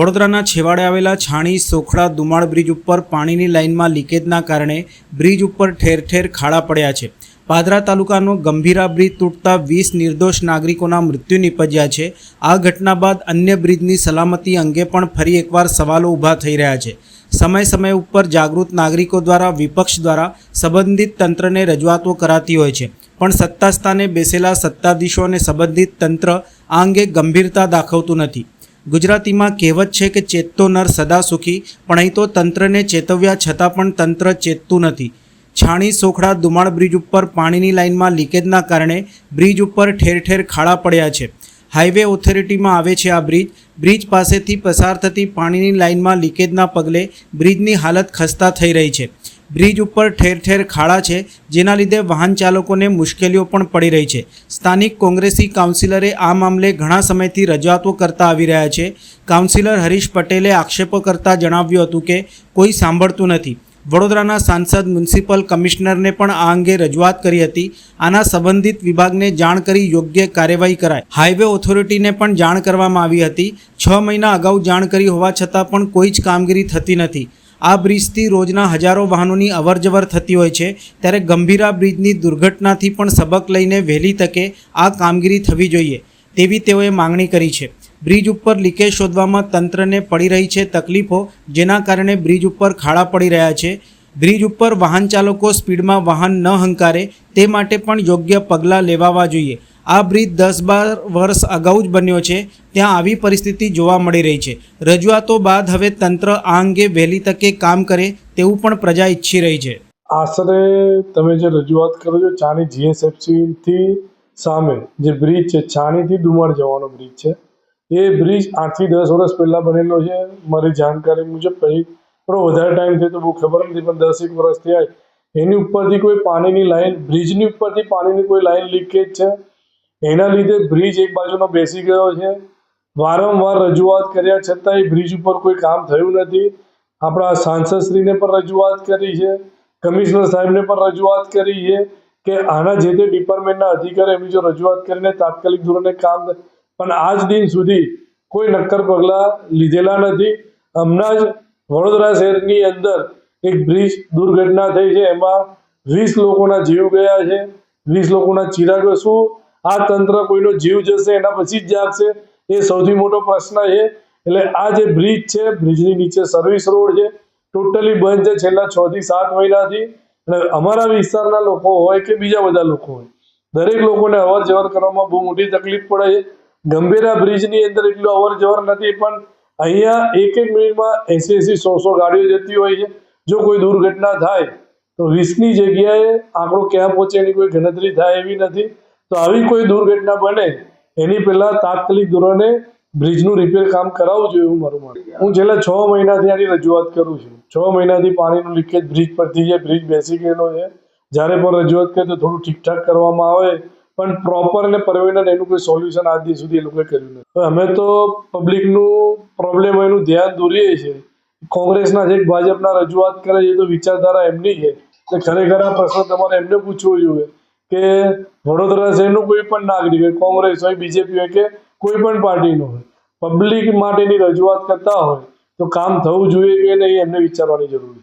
વડોદરાના છેવાડે આવેલા છાણી, સોખડા, દુમાળ બ્રિજ ઉપર પાણીની લાઇનમાં લીકેજના કારણે બ્રિજ ઉપર ઠેર ઠેર ખાડા પડ્યા છે. પાદરા તાલુકાનો ગંભીરા બ્રિજ તૂટતા વીસ નિર્દોષ નાગરિકોના મૃત્યુ નિપજ્યા છે. આ ઘટના બાદ અન્ય બ્રિજની સલામતી અંગે પણ ફરી એકવાર સવાલો ઊભા થઈ રહ્યા છે. સમય સમય ઉપર જાગૃત નાગરિકો દ્વારા, વિપક્ષ દ્વારા સંબંધિત તંત્રને રજૂઆતો કરાતી હોય છે. પણ સત્તા સ્થાને બેસેલા સત્તાધીશો અને સંબંધિત તંત્ર આ અંગે ગંભીરતા દાખવતું નથી. ગુજરાતીમાં કહેવત છે કે ચેતતો નર સદા સુખી, પણ અહીં તો તંત્રને ચેતવ્યા છતાં પણ તંત્ર ચેતતું નથી. છાણી, સોખડા, દુમાળ બ્રિજ ઉપર પાણીની લાઇનમાં લીકેજના કારણે બ્રિજ ઉપર ઠેર ઠેર ખાડા પડ્યા છે. હાઈવે ઓથોરિટીમાં આવે છે આ બ્રિજ. બ્રિજ પાસેથી પસાર થતી પાણીની લાઇનમાં લીકેજના પગલે બ્રિજની હાલત ખસ્તા થઈ રહી છે. બ્રિજ ઉપર ઠેર ઠેર ખાડા છે, જેના લીધે વાહન ચાલકોને મુશ્કેલીઓ પણ પડી રહી છે. સ્થાનિક કોંગ્રેસી કાઉન્સિલરે આ મામલે ઘણા સમયથી રજૂઆતો કરતા આવી રહ્યા છે. કાઉન્સિલર હરીશ પટેલે આક્ષેપો કરતા જણાવ્યું હતું કે, કોઈ સાંભળતું નથી. વડોદરાના સાંસદ મ્યુનિસિપલ કમિશનરને પણ આ અંગે રજૂઆત કરી હતી. આના સંબંધિત વિભાગને જાણ કરી યોગ્ય કાર્યવાહી કરાય હાઈવે ઓથોરિટીને પણ જાણ કરવામાં આવી હતી. છ મહિના અગાઉ જાણ કરી હોવા છતાં પણ કોઈ જ કામગીરી થતી નથી. આ બ્રિજથી રોજના હજારો વાહનોની અવરજવર થતી હોય છે, ત્યારે ગંભીરા બ્રિજની દુર્ઘટનાથી પણ સબક લઈને વહેલી તકે આ કામગીરી થવી જોઈએ, તેવી તેઓએ માંગણી કરી છે. બ્રિજ ઉપર લીકેજ શોધવામાં તંત્રને પડી રહી છે તકલીફો, જેના કારણે બ્રિજ ઉપર ખાડા પડી રહ્યા છે. બ્રિજ ઉપર વાહન ચાલકો સ્પીડમાં વાહન ન હંકારે, તે માટે પણ યોગ્ય પગલાં લેવાવા જોઈએ. આ બ્રિજ દસ બાર વર્ષ અગાઉ જ બન્યો છે. ત્યાં આવી પરિસ્થિતિ જોવા મળી રહી છે. રજૂઆતો બાદ હવે તંત્ર આ અંગે વહેલી તકે કામ કરે તેવું પણ પ્રજા ઈચ્છી રહી છે. આશરે તમે જે રજૂઆત કરો છો ચાણી જીએસએફસીથી સામે જે બ્રિજ છે છાણીથી ડુમર જવાનો બ્રિજ છે. એ બ્રિજ આઠથી દસ વર્ષ પહેલાં બનેલો છે. મારી જાણકારી મુજબ પછી થોડો વધારે ટાઈમ થયો તો બહુ ખબર નથી, પણ દસ એક વર્ષ થયા. એની ઉપરથી કોઈ પાણીની લાઈન, બ્રિજની ઉપરથી પાણીની કોઈ લાઈન લીકેજ છે? એના લીધે બ્રિજ એક બાજુનો બેસી ગયો છે. વારંવાર રજૂઆત કર્યા છતાંય બ્રિજ ઉપર કોઈ કામ થયું નથી. આપણા સાંસદશ્રીને પણ રજૂઆત કરી છે. કમિશનર સાહેબને પણ રજૂઆત કરી છે કે આના જે તે ડિપાર્ટમેન્ટના અધિકારી એમની જો રજૂઆત કરીને તાત્કાલિક ધોરણે કામ પણ આજ દિન સુધી કોઈ નક્કર પગલાં લીધેલા નથી. હમણાં જ વડોદરા શહેરની અંદર એક બ્રિજ દુર્ઘટના થઈ છે. એમાં વીસ લોકોના જીવ ગયા છે. વીસ લોકોના ચિરાગો શું આ તંત્ર કોઈનો જીવ જશે, એના પછી જ જાગશે? એ સૌથી મોટો પ્રશ્ન છે. એટલે આ જે બ્રિજ છે, બ્રિજની નીચે સર્વિસ રોડ છે. ટોટલી બંધ છે. છેલ્લા છ થી સાત મહિનાથી. અને અમારા વિસ્તારના લોકો હોય કે બીજા બધા લોકો હોય, દરેક લોકોને અવર જવર કરવામાં બહુ મોટી તકલીફ પડે છે. ગંભીરા બ્રિજની અંદર એટલું અવર જવર નથી, પણ અહીંયા એક એક મિનિટમાં એસી એસી સો સો ગાડીઓ જતી હોય છે. જો કોઈ દુર્ઘટના થાય, તો વીસની જગ્યાએ આંકડો ક્યાં પહોંચે એની કોઈ ગણતરી થાય એવી નથી. તો આવી કોઈ દુર્ઘટના બને, એની પહેલાં તાત્કાલિક ધોરણે બ્રિજનું રિપેર કામ કરાવવું જોઈએ એવું મારું માનવું હું છેલ્લા છ મહિનાથી આની રજૂઆત કરું છું. છ મહિનાથી પાણીનું લીકેજ બ્રિજ પરથી છે બ્રિજ બેસી ગયેલો છે, જ્યારે પણ રજૂઆત કરે તો થોડું ઠીકઠાક કરવામાં આવે, પણ પ્રોપર અને પરમિનન્ટ એનું કોઈ સોલ્યુશન આજ દિન સુધી એ લોકોએ કર્યું નથી. અમે તો પબ્લિકનું પ્રોબ્લેમ એનું ધ્યાન દોરીએ છીએ. કોંગ્રેસના છે ભાજપના રજૂઆત કરે છે તો વિચારધારા એમની છે. ખરેખર આ પ્રશ્ન તમારે એમને પૂછવો જોઈએ. કે વડોદરા શહેરનું કોઈ પણ નાગરિક હોય, કોંગ્રેસ હોય, બીજેપી હોય કે કોઈ પણ પાર્ટીનો હોય પબ્લિક માટેની રજૂઆત કરતા હોય, તો કામ થવું જોઈએ કે નહીં, એમને વિચારવાની જરૂર છે.